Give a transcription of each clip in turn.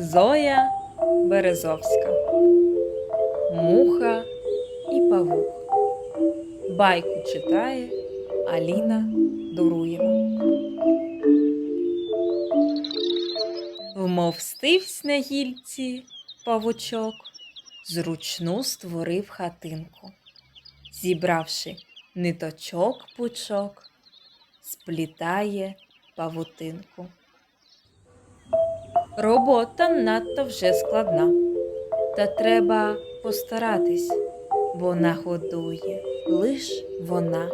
Зоя Березовська. Муха і павук. Байку читає Аліна Дуруєва. Вмовстивсь на гільці павучок, зручну створив хатинку. Зібравши ниточок пучок, сплітає павутинку. Робота надто вже складна, та треба постаратись, бо нагодує лиш вона,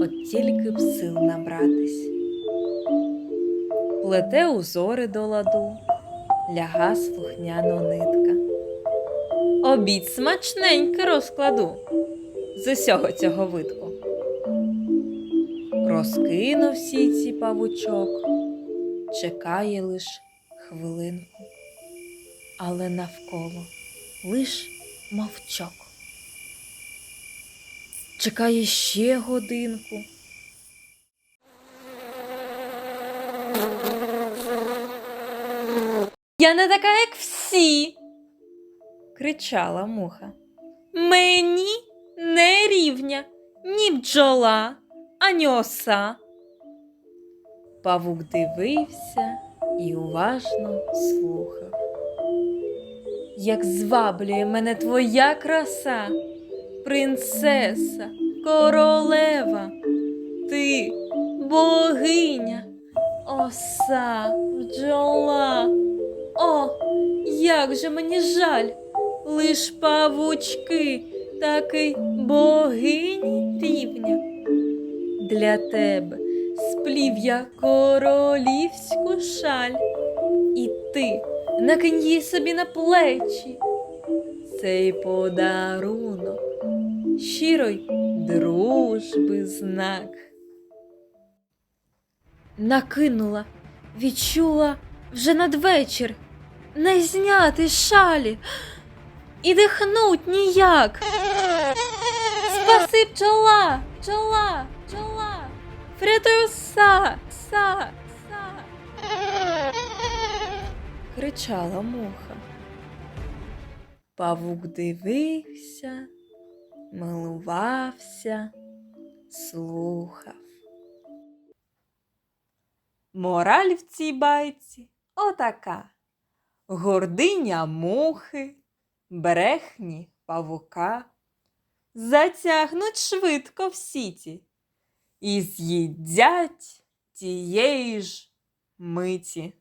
от тільки б сил набратись. Плете узори до ладу, ляга слухняно нитка. Обід смачненько розкладу з усього цього видку. Розкинув всі ці павучок, чекає лиш хвилинку, але навколо лиш мовчок. Чекає ще годинку. Я не така, як всі, кричала муха. Мені не рівня ні бджола, ані оса. Павук дивився і уважно слухав. Як зваблює мене твоя краса, принцеса, королева, ти богиня, оса, бджола. О, як же мені жаль, лиш павучки, такий богині рівня. Для тебе сплів я королівську шаль, і ти накинь її собі на плечі. Цей подарунок щирой дружби знак. Накинула, відчула вже надвечір не зняти шалі і дихнуть ніяк. Спаси пчола, пчола, пчола, са, са, са. кричала муха. Павук дивився, милувався, слухав. Мораль в цій байці отака. Гординя мухи, брехні павука затягнуть швидко в сіті і з'їдять тієї ж миті.